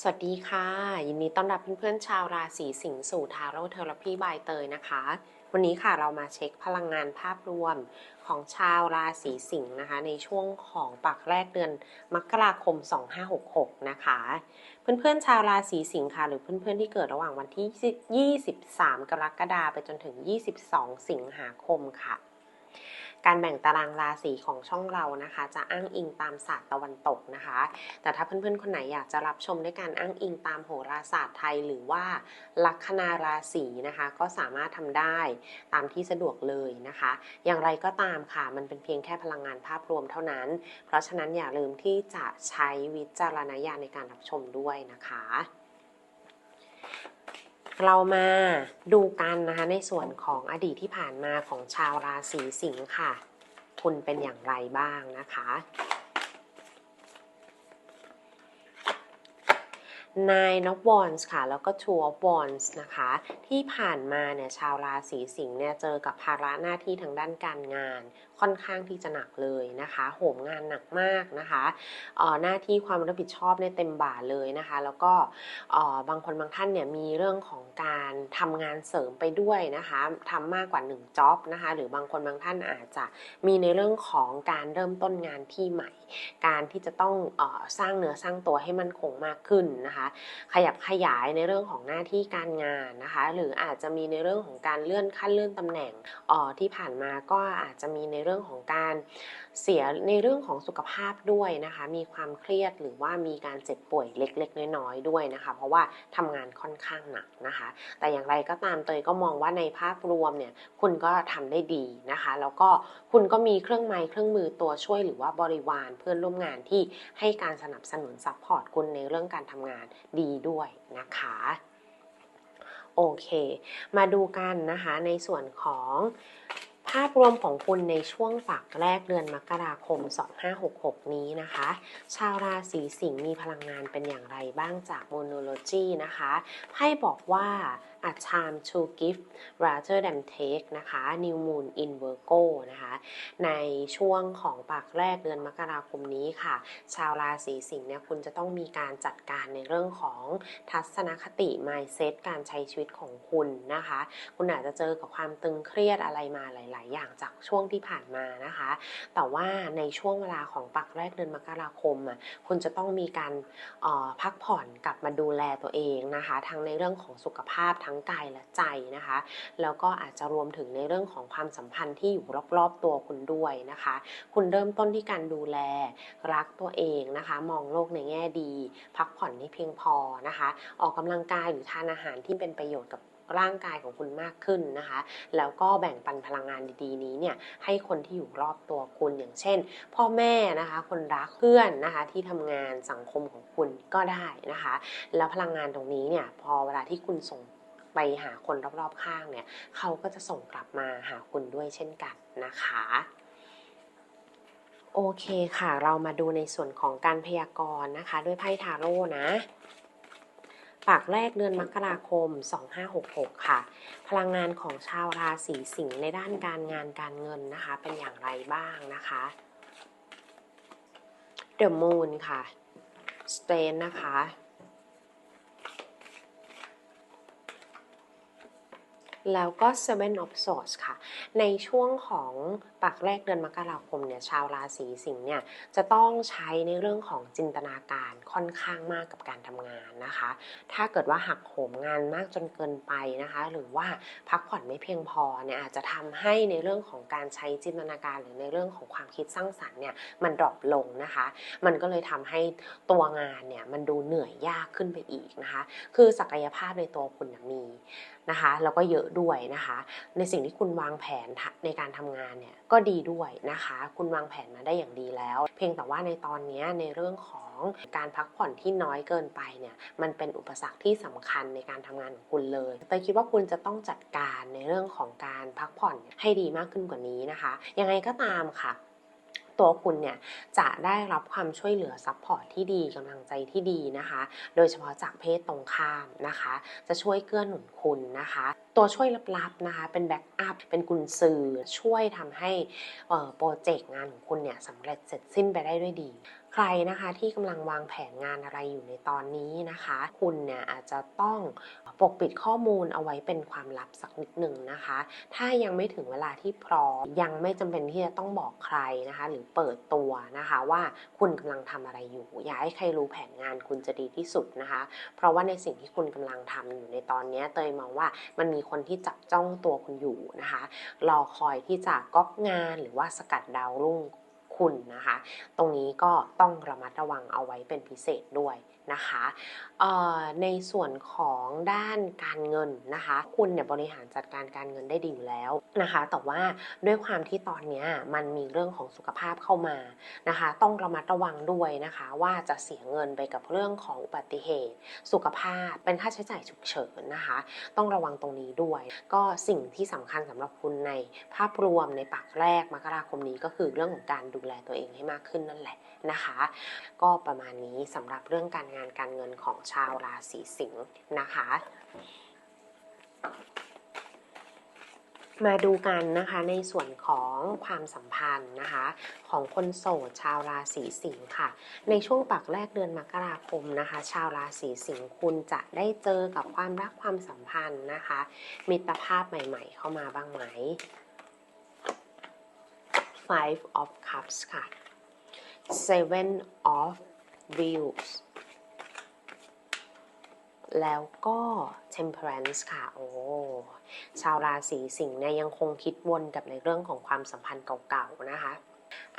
สวัสดีค่ะ ยินดีต้อนรับเพื่อนๆชาวราศีสิงห์สู่ทาโร่เทอราพีบายเตยนะคะ วันนี้ค่ะเรามาเช็คพลังงานภาพรวมของชาวราศีสิงห์นะคะ ในช่วงของปักแรกเดือนมกราคม 2566 นะคะ เพื่อนๆชาวราศีสิงห์ค่ะ หรือเพื่อนๆที่เกิดระหว่างวันที่ 23 กรกฎาคมไปจนถึง 22 สิงหาคมค่ะ การแบ่งตารางราศีของช่องเรานะคะ จะอ้างอิงตามศาสตร์ตะวันตกนะคะ แต่ถ้าเพื่อนๆ คนไหนอยากจะรับชมด้วยการอ้างอิงตามโหราศาสตร์ไทย หรือว่าลัคนาราศีนะคะ ก็สามารถทำได้ตามที่สะดวกเลยนะคะ อย่างไรก็ตามค่ะมันเป็นเพียงแค่พลังงานภาพรวมเท่านั้น เพราะฉะนั้นอย่าลืมที่จะใช้วิจารณญาณในการรับชมด้วยนะคะ เรามาดูกันนะคะในส่วนของอดีตที่ผ่านมาของชาวราศีสิงห์ค่ะ คุณเป็นอย่างไรบ้างนะคะ Nine of Wands ค่ะ แล้วก็ Two of Wands นะคะ ที่ผ่านมาเนี่ยชาวราศีสิงห์เนี่ยเจอกับภาระหน้าที่ทางด้านการงานค่อนข้างที่จะหนักเลยนะคะ โหมงานหนักมากนะคะออหน้าที่ความรับผิดชอบเนี่ยเต็มบ่าเลยนะคะ แล้วก็ออบางคนบางท่านเนี่ยมีเรื่องของการทำงานเสริมไปด้วยนะคะทำมากกว่า1จ็อบนะคะ หรือบางคนบางท่านอาจจะมีในเรื่องของการเริ่มต้นงานที่ใหม่ การที่จะต้องออสร้างเนื้อสร้างตัวให้มันคงมากขึ้นนะคะ ขยับขยายในเรื่องของหน้าที่การงานนะคะ หรืออาจจะมีในเรื่องของการเลื่อนขั้นเลื่อนตำแหน่งออที่ผ่านมาก็อาจจะมีในเรื่องื่องของการเสียในเรื่องของสุขภาพด้วยนะคะ มีความเครียดหรือว่ามีการเจ็บป่วยเล็ก ๆ น้อยๆด้วยนะคะ เพราะว่าทำงานค่อนข้างหนักนะคะ แต่อย่างไรก็ตามเตยก็มองว่าในภาพรวมเนี่ยคุณก็ทำได้ดีนะคะ แล้วก็คุณก็มีเครื่องไม้เครื่องมือตัวช่วยหรือว่าบริวารเพื่อนร่วมงานที่ให้การสนับสนุนซัพพอร์ตคุณในเรื่องการทำงานดีด้วยนะคะโอเค มาดูกันนะคะในส่วนของ ภาพรวมของคุณในช่วงปักแรกเดือนมกราคม 2566 นี้นะคะ ชาวราศีสิงห์มีพลังงานเป็นอย่างไรบ้างจากโมโนโลจีนะคะไพ่บอกว่า a time to give rather than take นะคะ New Moon in Virgo นะคะ ในช่วงของปากแรกเดือนมกราคมนี้ค่ะ ชาวราศีสิงห์เนี่ยคุณจะต้องมีการจัดการในเรื่องของทัศนคติ mindset การใช้ชีวิตของคุณนะคะ คุณอาจจะเจอกับความตึงเครียดอะไรมาหลาย ๆ อย่างจากช่วงที่ผ่านมานะคะ แต่ว่าในช่วงเวลาของปักแรกเดือนมกราคมอะคุณจะต้องมีการออพักผ่อนกลับมาดูแลตัวเองนะคะ ทั้งในเรื่องของสุขภาพทั้งกายและใจนะคะ แล้วก็อาจจะรวมถึงในเรื่องของความสัมพันธ์ที่อยู่รอบๆตัวคุณด้วยนะคะ คุณเริ่มต้นที่การดูแล รักตัวเองนะคะ มองโลกในแง่ดี พักผ่อนให้เพียงพอนะคะ ออกกำลังกายหรือทานอาหารที่เป็นประโยชน์กับร่างกายของคุณมากขึ้นนะคะ แล้วก็แบ่งปันพลังงานดีๆ นี้เนี่ยให้คนที่อยู่รอบตัวคุณอย่างเช่น พ่อแม่นะคะ คนรักเพื่อนนะคะที่ทำงานสังคมของคุณก็ได้นะคะ แล้วพลังงานตรงนี้เนี่ยพอเวลาที่คุณส่ง ไปหาคนรอบๆข้างเนี่ยเขาก็จะส่งกลับมาหาคุณด้วยเช่นกันนะคะโอเคค่ะ เรามาดูในส่วนของการพยากรณ์นะคะ ด้วยไพ่ทาโร่นะ ปากแรกเดือนมกราคม 2566 ค่ะ พลังงานของชาวราศีสิงห์ในด้านการงานการเงินนะคะ เป็นอย่างไรบ้างนะคะ The Moon ค่ะ Strength นะคะ แล้วก็ Seven of Swords ค่ะ ในช่วงของปักแรกเดือนมกราคมเนี่ยชาวราศีสิงห์เนี่ยจะต้องใช้ในเรื่องของจินตนาการค่อนข้างมากกับการทำงานนะคะ ถ้าเกิดว่าหักโหมงานมากจนเกินไปนะคะ หรือว่าพักผ่อนไม่เพียงพอเนี่ยอาจจะทำให้ในเรื่องของการใช้จินตนาการหรือในเรื่องของความคิดสร้างสรรค์เนี่ยมันดรอปลงนะคะ มันก็เลยทำให้ตัวงานเนี่ยมันดูเหนื่อยยากขึ้นไปอีกนะคะ คือศักยภาพในตัวคุณมีนะคะแล้วก็เยอะด้วยนะคะ ในสิ่งที่คุณวางแผนในการทำงานเนี่ยก็ดีด้วยนะคะ คุณวางแผนมาได้อย่างดีแล้ว เพียงแต่ว่าในตอนนี้ในเรื่องของการพักผ่อนที่น้อยเกินไปเนี่ยมันเป็นอุปสรรคที่สำคัญในการทำงานของคุณเลยแต่คิดว่าคุณจะต้องจัดการในเรื่องของการพักผ่อนให้ดีมากขึ้นกว่านี้นะคะ ยังไงก็ตามค่ะตัวคุณเนี่ยจะได้รับความช่วยเหลือซัพพอร์ตที่ดีกำลังใจที่ดีนะคะ โดยเฉพาะจากเพศตรงข้ามนะคะ จะช่วยเกื้อหนุนคุณนะคะ ตัวช่วยลับๆนะคะเป็นแบ็กอัพเป็นกุญซือช่วยทำให้โปรเจกต์งานของคุณเนี่ยสำเร็จเสร็จสิ้นไปได้ด้วยดี ใครนะคะที่กำลังวางแผนงานอะไรอยู่ในตอนนี้นะคะ คุณเนี่ยอาจจะต้องปกปิดข้อมูลเอาไว้เป็นความลับสักนิดหนึ่งนะคะ ถ้ายังไม่ถึงเวลาที่พร้อมยังไม่จำเป็นที่จะต้องบอกใครนะคะ หรือเปิดตัวนะคะว่าคุณกำลังทำอะไรอยู่ อย่าให้ใครรู้แผนงานคุณจะดีที่สุดนะคะ เพราะว่าในสิ่งที่คุณกำลังทำอยู่ในตอนนี้เตยมองว่ามันมีคนที่จับจ้องตัวคุณอยู่นะคะ รอคอยที่จะก๊อปงานหรือว่าสกัดดาวรุ่งคุณนะคะ ตรงนี้ก็ต้องระมัดระวังเอาไว้เป็นพิเศษด้วย นะคะในส่วนของด้านการเงินนะคะ คุณเนี่ยบริหารจัดการการเงินได้ดีอยู่แล้วนะคะ แต่ว่าด้วยความที่ตอนเนี้ยมันมีเรื่องของสุขภาพเข้ามานะคะ ต้องระมัดระวังด้วยนะคะ ว่าจะเสียเงินไปกับเรื่องของอุบัติเหตุ สุขภาพเป็นค่าใช้จ่ายฉุกเฉินนะคะ ต้องระวังตรงนี้ด้วย ก็สิ่งที่สำคัญสำหรับคุณในภาพรวมในปักแรกมกราคมนี้ก็คือเรื่องของการดูแลตัวเองให้มากขึ้นนั่นแหละนะคะ ก็ประมาณนี้สำหรับเรื่องการงานการเงินของชาวราศีสิงห์นะคะ มาดูกันนะคะในส่วนของความสัมพันธ์นะคะของคนโสดชาวราศีสิงห์ค่ะ ในช่วงปักแรกเดือนมกราคมนะคะ ชาวราศีสิงห์คุณจะได้เจอกับความรักความสัมพันธ์นะคะ มิตรภาพใหม่ ๆ เข้ามาบ้างไหม Five of Cups ค่ะ Seven of Wheels แล้วก็ Temperance ค่ะ โอ้ชาวราศีสิงห์เนี่ยยังคงคิดวนกับในเรื่องของความสัมพันธ์เก่าๆนะคะ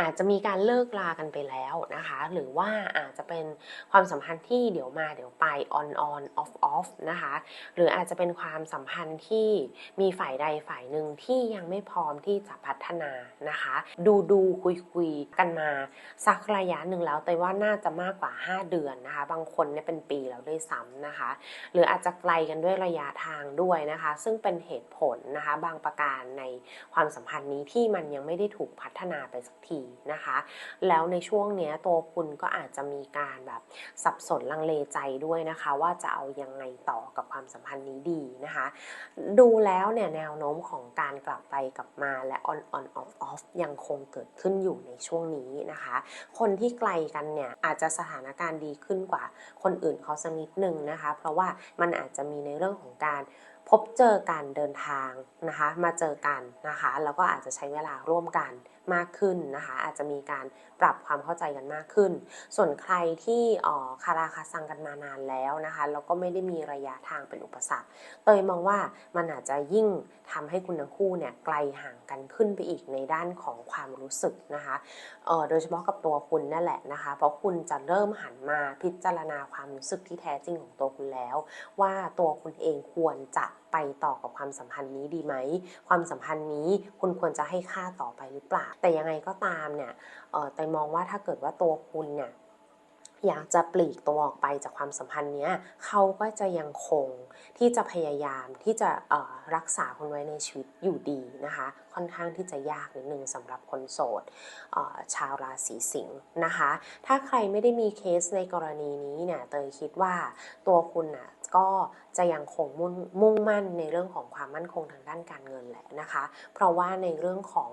อาจจะมีการเลิกลากันไปแล้วนะคะ หรือว่าอาจจะเป็นความสัมพันธ์ที่เดี๋ยวมาเดี๋ยวไป on on off off นะคะ หรืออาจจะเป็นความสัมพันธ์ที่มีฝ่ายใดฝ่ายหนึ่งที่ยังไม่พร้อมที่จะพัฒนานะคะ ดูดูคุยคุยกันมาสักระยะหนึ่งแล้วแต่ว่าน่าจะมากกว่า 5 เดือนนะคะ บางคนเนี่ยเป็นปีแล้วด้วยซ้ำนะคะ หรืออาจจะไกลกันด้วยระยะทางด้วยนะคะ ซึ่งเป็นเหตุผลนะคะ บางประการในความสัมพันธ์นี้ที่มันยังไม่ได้ถูกพัฒนาไปสักทีนะคะ แล้วในช่วงเนี้ยตัวคุณก็อาจจะมีการแบบสับสนลังเลใจด้วยนะคะ ว่าจะเอายังไงต่อกับความสัมพันธ์นี้ดีนะคะ ดูแล้วเนี่ยแนวโน้มของการกลับไปกลับมาและ on on off off ยังคงเกิดขึ้นอยู่ในช่วงนี้นะคะ คนที่ไกลกันเนี่ยอาจจะสถานการณ์ดีขึ้นกว่าคนอื่นเขาสักนิดนึงนะคะ เพราะว่ามันอาจจะมีในเรื่องของการพบเจอกันเดินทางนะคะ มาเจอกันนะคะ แล้วก็อาจจะใช้เวลาร่วมกัน มากขึ้นนะคะ อาจจะมีการปรับความเข้าใจกันมากขึ้น ส่วนใครที่อ่อคาราคาซังกันมานานแล้วนะคะแล้วก็ไม่ได้มีระยะทางเป็นอุปสรรค เตยมองว่ามันอาจจะยิ่งทำให้คุณทั้งคู่เนี่ยไกลห่างกันขึ้นไปอีกในด้านของความรู้สึกนะคะเออโดยเฉพาะกับตัวคุณนั่นแหละนะคะ เพราะคุณจะเริ่มหันมาพิจารณาความรู้สึกที่แท้จริงของตัวคุณแล้ว ว่าตัวคุณเองควรจะ ไปต่อกับความสัมพันธ์นี้ดีไหม ความสัมพันธ์นี้คุณควรจะให้ค่าต่อไปหรือเปล่า แต่ยังไงก็ตามเนี่ยแต่มองว่าถ้าเกิดว่าตัวคุณเนี่ยอยากจะปลีกตัวออกไปจากความสัมพันธ์เนี้ยเขาก็จะยังคงที่จะพยายามที่จะรักษาคุณไว้ในชีวิตอยู่ดีนะคะ ค่อนข้างที่จะยากนิดนึงสำหรับคนโสดชาวราศีสิงห์นะคะ ถ้าใครไม่ได้มีเคสในกรณีนี้เนี่ยเตยคิดว่าตัวคุณน่ะก็จะยังคงมุ่งมุ่งมั่นในเรื่องของความมั่นคงทางด้านการเงินแหละนะคะ เพราะว่าในเรื่องของ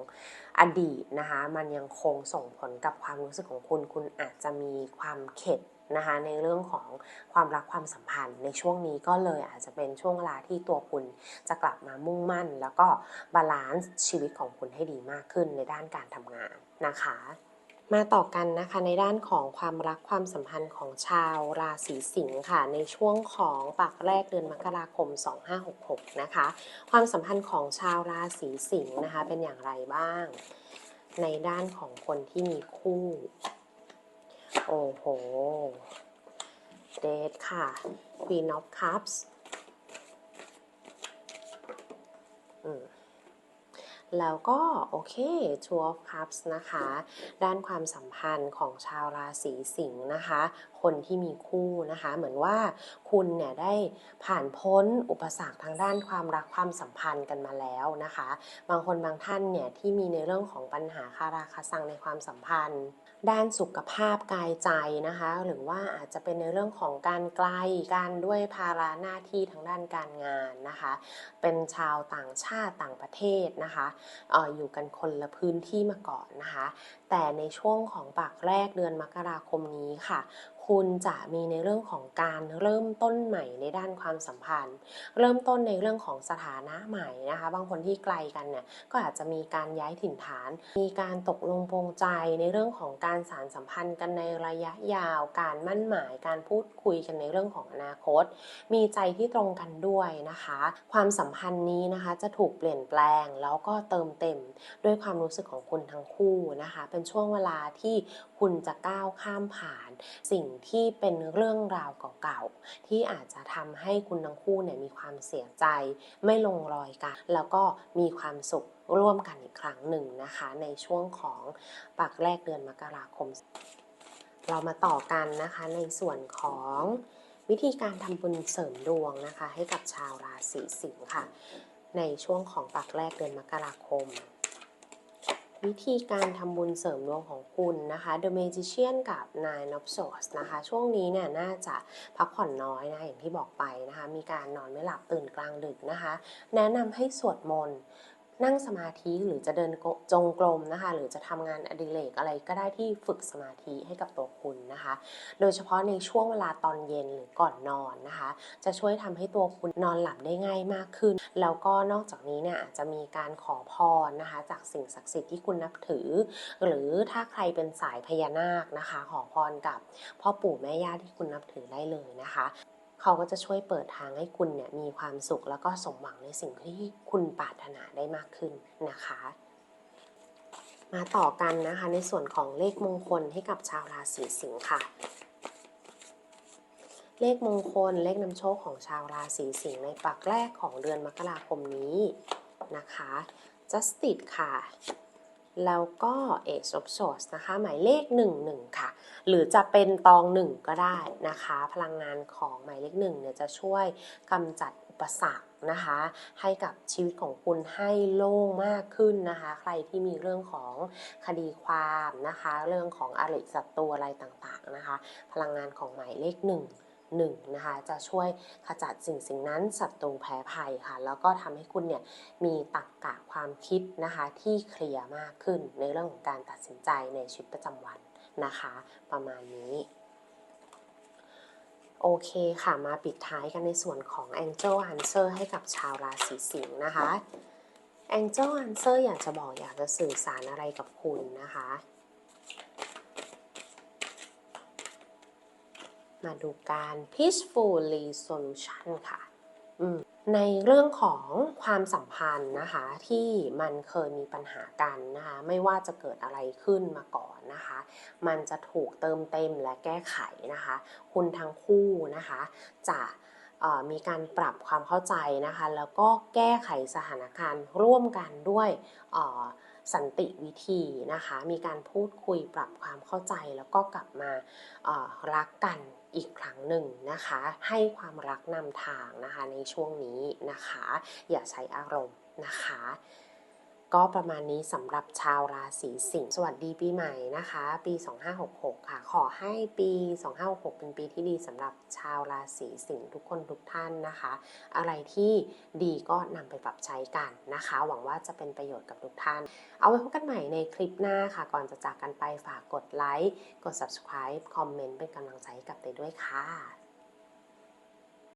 อดีตนะคะ มันยังคงส่งผลกับความรู้สึกของคุณ คุณอาจจะมีความเข็ด นะคะในเรื่องของความรักความสัมพันธ์ ในช่วงนี้ก็เลยอาจจะเป็นช่วงเวลาที่ตัวคุณจะกลับมามุ่งมั่น แล้วก็บาลานซ์ชีวิตของคุณให้ดีมากขึ้นในด้านการทำงานนะคะมาต่อกันนะคะในด้านของความรักความสัมพันธ์ของชาวราศีสิงห์ค่ะ ในช่วงของปากแรกเดือนมกราคม 2566 นะคะ ความสัมพันธ์ของชาวราศีสิงห์นะคะ เป็นอย่างไรบ้าง ในด้านของคนที่มีคู่ โอ้โห เดทค่ะ Queen of Cups แล้วก็โอเค Two of Cups นะคะ ด้านความสัมพันธ์ของชาวราศีสิงห์นะคะ คนที่มีคู่นะคะ เหมือนว่าคุณเนี่ยได้ผ่านพ้นอุปสรรคทางด้านความรักความสัมพันธ์กันมาแล้วนะคะ บางคนบางท่านเนี่ยที่มีในเรื่องของปัญหาคาราคาซังในความสัมพันธ์ ด้านสุขภาพกายใจนะคะ หรือว่าอาจจะเป็นในเรื่องของการไกลการด้วยภาระหน้าที่ทางด้านการงานนะคะ เป็นชาวต่างชาติต่างประเทศนะคะอออยู่กันคนละพื้นที่มาก่อนนะคะ แต่ในช่วงของปากแรกเดือนมกราคมนี้ค่ะ คุณจะมีในเรื่องของการเริ่มต้นใหม่ในด้านความสัมพันธ์ เริ่มต้นในเรื่องของสถานะใหม่นะคะ บางคนที่ไกลกันเนี่ยก็อาจจะมีการย้ายถิ่นฐาน มีการตกลงปรงใจในเรื่องของการสานสัมพันธ์กันในระยะยาว การมั่นหมาย การพูดคุยกันในเรื่องของอนาคต มีใจที่ตรงกันด้วยนะคะ ความสัมพันธ์นี้นะคะจะถูกเปลี่ยนแปลงแล้วก็เติมเต็มด้วยความรู้สึกของคุณทั้งคู่นะคะ เป็นช่วงเวลาที่คุณจะก้าวข้ามผ่าน สิ่งที่เป็นเรื่องราวเก่าๆ ที่อาจจะทำให้คุณทั้งคู่เนี่ยมีความเสียใจ ไม่ลงรอยกัน แล้วก็มีความสุขร่วมกันอีกครั้งหนึ่งนะคะ ในช่วงของปักแรกเดือนมกราคม เรามาต่อกันนะคะในส่วนของวิธีการทำบุญเสริมดวงนะคะ ให้กับชาวราศีสิงค์ค่ะ ในช่วงของปักแรกเดือนมกราคม วิธีการทำบุญเสริมดวงของคุณนะคะ The Magician กับ Nine of Swords นะคะ ช่วงนี้เนี่ยน่าจะพักผ่อนน้อยนะ อย่างที่บอกไปนะคะ มีการนอนไม่หลับตื่นกลางดึกนะคะ แนะนำให้สวดมนต์ นั่งสมาธิหรือจะเดินจงกรมนะคะ หรือจะทำงานอดิเรกอะไรก็ได้ที่ฝึกสมาธิให้กับตัวคุณนะคะ โดยเฉพาะในช่วงเวลาตอนเย็นหรือก่อนนอนนะคะ จะช่วยทำให้ตัวคุณนอนหลับได้ง่ายมากขึ้น แล้วก็นอกจากนี้เนี่ยอาจจะมีการขอพรนะคะ จากสิ่งศักดิ์สิทธิ์ที่คุณนับถือ หรือถ้าใครเป็นสายพญานาคนะคะ ขอพรกับพ่อปู่แม่ย่าที่คุณนับถือได้เลยนะคะ เขาก็จะช่วยเปิดทางให้คุณเนี่ยมีความสุขแล้วก็สมหวังในสิ่งที่คุณปรารถนาได้มากขึ้นนะคะ มาต่อกันนะคะในส่วนของเลขมงคลให้กับชาวราศีสิงค์ค่ะ เลขมงคลเลขนำโชคของชาวราศีสิงห์ในปักแรกของเดือนมกราคมนี้นะคะ Justice ค่ะ แล้วก็ Ace of Swords นะคะ หมายเลข 11 ค่ะ หรือจะเป็นตอง 1 ก็ได้นะคะ พลังงานของหมายเลข1เนี่ยจะช่วยกำจัดอุปสรรคนะคะ ให้กับชีวิตของคุณให้โล่งมากขึ้นนะคะ ใครที่มีเรื่องของคดีความนะคะ เรื่องของอริศัตรูอะไรต่างๆนะคะ พลังงานของหมายเลข 1 หนึ่งนะคะจะช่วยขจัดสิ่งสิ่งนั้นศัตรูแพ้ภัยค่ะ แล้วก็ทำให้คุณเนี่ยมีตรกกะความคิดนะคะที่เคลียร์มากขึ้นในเรื่องของการตัดสินใจในชีวิตประจำวันนะคะ ประมาณนี้โอเคค่ะ มาปิดท้ายกันในส่วนของ Angel Answer ให้กับชาวราศีสิงห์นะคะ Angel Answer อยากจะบอกอยากจะสื่อสารอะไรกับคุณนะคะ มาดูการ peaceful resolution ค่ะในเรื่องของความสัมพันธ์นะคะที่มันเคยมีปัญหากันนะคะไม่ว่าจะเกิดอะไรขึ้นมาก่อนนะคะ มันจะถูกเติมเต็มและแก้ไขนะคะ คุณทั้งคู่นะคะจะมีการปรับความเข้าใจนะคะ แล้วก็แก้ไขสถานการณ์ร่วมกันด้วยสันติวิธีนะคะ มีการพูดคุยปรับความเข้าใจแล้วก็กลับมารักกัน อีกครั้งหนึ่งนะคะ ให้ความรักนำทางนะคะในช่วงนี้นะคะ อย่าใช้อารมณ์นะคะ ก็ประมาณนี้สำหรับชาวราศีสิงห์สวัสดีปีใหม่นะคะ ปี 2566 ค่ะ ขอให้ปี 2566 เป็นปีที่ดีสำหรับชาวราศีสิงห์ทุกคนทุกท่านนะคะ อะไรที่ดีก็นำไปปรับใช้กันนะคะ หวังว่าจะเป็นประโยชน์กับทุกท่าน เอาไว้พบกันใหม่ในคลิปหน้าค่ะ ก่อนจะจากกันไปฝากกดไลค์กด subscribe คอมเมนต์เป็นกำลังใจให้กับเตยด้วยค่ะ